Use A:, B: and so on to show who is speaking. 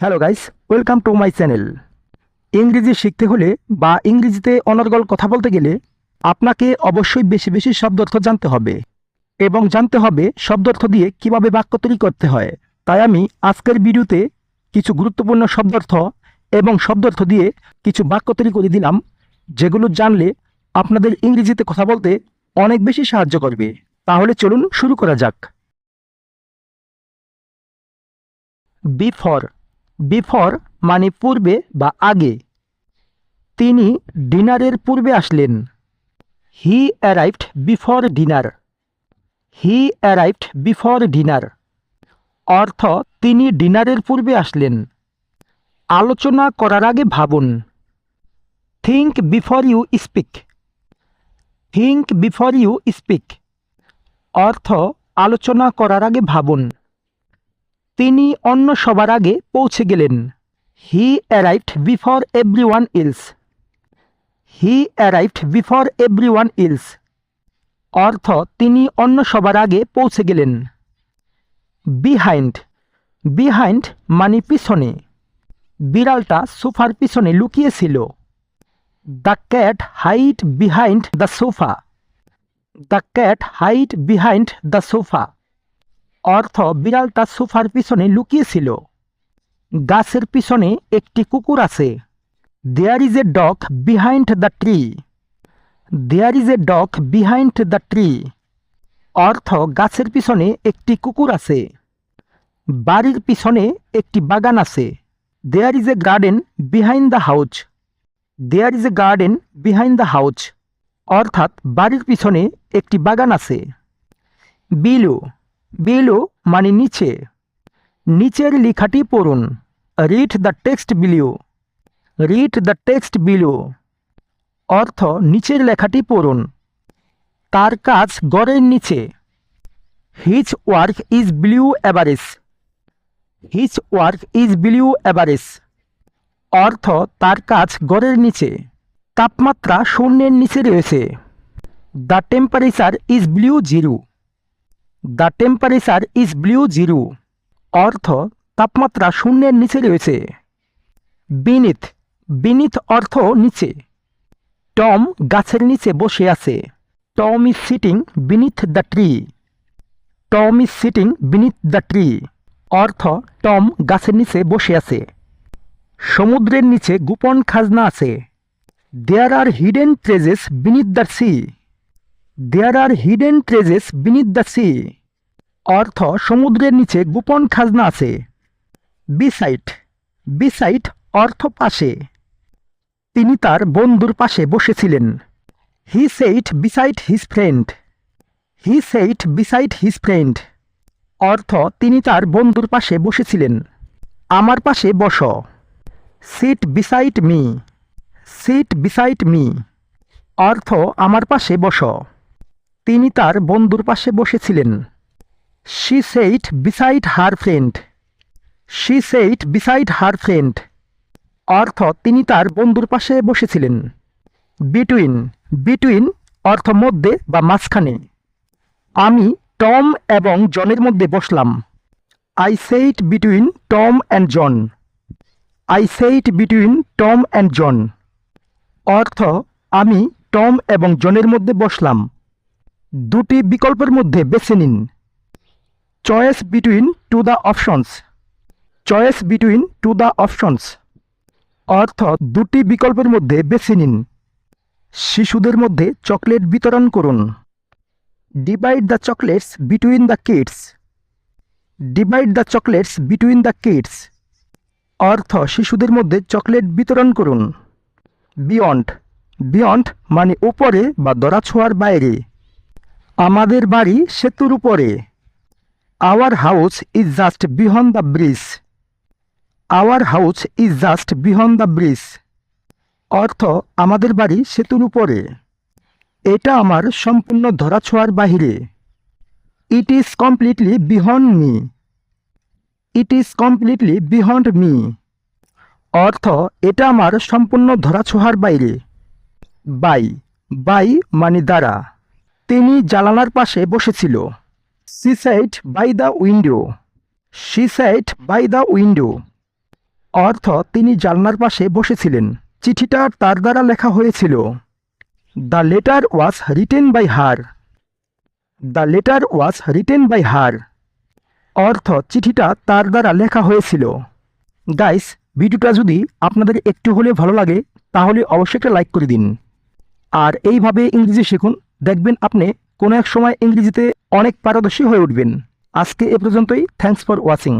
A: Hello guys welcome to my channel ইংরেজি শিখতে হলে বা ইংরেজিতে অনর্গল কথা বলতে গেলে আপনাকে অবশ্যই বেশি বেশি শব্দার্থ জানতে হবে এবং জানতে হবে শব্দার্থ দিয়ে কীভাবে বাক্য তৈরি করতে হয়। তাই আমি আজকের ভিডিওতে কিছু গুরুত্বপূর্ণ শব্দার্থ এবং শব্দার্থ দিয়ে কিছু বাক্য তৈরি করে দিলাম, যেগুলো জানলে আপনাদের ইংরেজিতে কথা বলতে অনেক বেশি সাহায্য করবে। তাহলে চলুন শুরু করা যাক। বিফর বিফর মানে পূর্বে বা আগে। তিনি ডিনারের পূর্বে আসলেন। He arrived before dinner he arrived before dinner অর্থ, তিনি ডিনারের পূর্বে আসলেন। আলোচনা করার আগে ভাবুন। Think before you speak think before you speak অর্থ, আলোচনা করার আগে ভাবুন। তিনি অন্য সবার আগে পৌঁছে গেলেন। He arrived before everyone else he arrived before everyone else অর্থ, তিনি অন্য সবার আগে পৌঁছে গেলেন। বিহাইন্ড বিহাইন্ড মানে পিছনে। বিড়ালটা সোফার পিছনে লুকিয়েছিল। The cat hid behind the sofa the cat hid behind the sofa অর্থ বিড়ালটা সোফার পিছনে লুকিয়েছিল। গাছের পিছনে একটি কুকুর আছে। There is a dog behind the tree there is a dog behind the tree অর্থ গাছের পিছনে একটি কুকুর আছে। বাড়ির পিছনে একটি বাগান আছে। There is a garden behind the house there is a garden behind the house অর্থাৎ বাড়ির পিছনে একটি বাগান আছে। বিলু বিলো মানে নিচে। নিচের লেখাটি পড়ুন। Read the text below read the text below অর্থ, নিচের লেখাটি পড়ুন। তার কাজ গড়ের নিচে। His work is below average his work is below average অর্থ, তার কাজ গড়ের নিচে। তাপমাত্রা শূন্যের নিচে রয়েছে। The temperature is below zero the temperature is below zero অর্থ, তাপমাত্রা শূন্যের নিচে রয়েছে। বিনিথ বিনিথ অর্থ নিচে। টম গাছের নিচে বসে আছে। Tom is sitting beneath the tree Tom is sitting beneath the tree অর্থ টম গাছের নিচে বসে আছে। সমুদ্রের নিচে গোপন খাজনা আছে। There are hidden treasures beneath the sea there are hidden treasures beneath the sea অর্থ, সমুদ্রের নিচে গোপন খাজনা আছে। বিসাইট বিসাইট অর্থ পাশে। তিনি তার বন্ধুর পাশে বসেছিলেন। হি সেইট বিসাইট হিজ ফ্রেন্ড হি সেইট বিসাইট হিজ ফ্রেন্ড অর্থ, তিনি তার বন্ধুর পাশে বসেছিলেন। আমার পাশে বস। Sit beside me sit beside me অর্থ, আমার পাশে বস। তিনি তার বন্ধুর পাশে বসেছিলেন। She sat beside her friend she sat beside her friend অর্থ, তিনি তার বন্ধুর পাশে বসেছিলেন। বিটুইন বিটুইন অর্থ মধ্যে বা মাঝখানে। আমি, টম এবং জনের মধ্যে বসলাম। I sat between Tom and John I sat between Tom and John অর্থ, আমি, টম এবং জনের মধ্যে বসলাম। দুটি বিকল্পের মধ্যে বেছে নিন। Choice between two the options. Choice between two the options. অর্থ, দুটি বিকল্পের মধ্যে বেছে নিন। শিশুদের মধ্যে চকলেট বিতরণ করুন। Divide the chocolates between the kids. Divide the chocolates between the kids. অর্থ, শিশুদের মধ্যে চকলেট বিতরণ করুন। বিয়ন্ড। বিয়ন্ড মানে উপরে বা দরাছোঁয়ার বাইরে। আমাদের বাড়ি সেতুর উপরে। Our house is just beyond the bridge our house is just beyond the bridge অর্থ, আমাদের বাড়ি সেতুর উপরে। এটা আমার সম্পূর্ণ ধরাছোঁয়ার বাহিরে। It is completely beyond me it is completely beyond me অর্থ, এটা আমার সম্পূর্ণ ধরাছোঁয়ার বাইরে বাই বাই মানে দ্বারা। তিনি জানালার পাশে বসেছিল। She sat by the window. She sat by the window. অর্থ, তিনি জানলার পাশে বসেছিলেন। চিঠিটা তার দ্বারা লেখা হয়েছিল। The letter was written by her. The letter was written by her. অর্থ, চিঠিটা তার দ্বারা লেখা হয়েছিল। গাইস, ভিডিওটা যদি আপনাদের একটু হলে ভালো লাগে, তাহলে অবশ্যই একটা লাইক করে দিন। আর এইভাবে ইংরেজি শিখুন দেখবেন আপনি কোনো এক সময় ইংরেজিতে অনেক পারদর্শী হয়ে উঠবেন। আজকে এ পর্যন্তই। Thanks for watching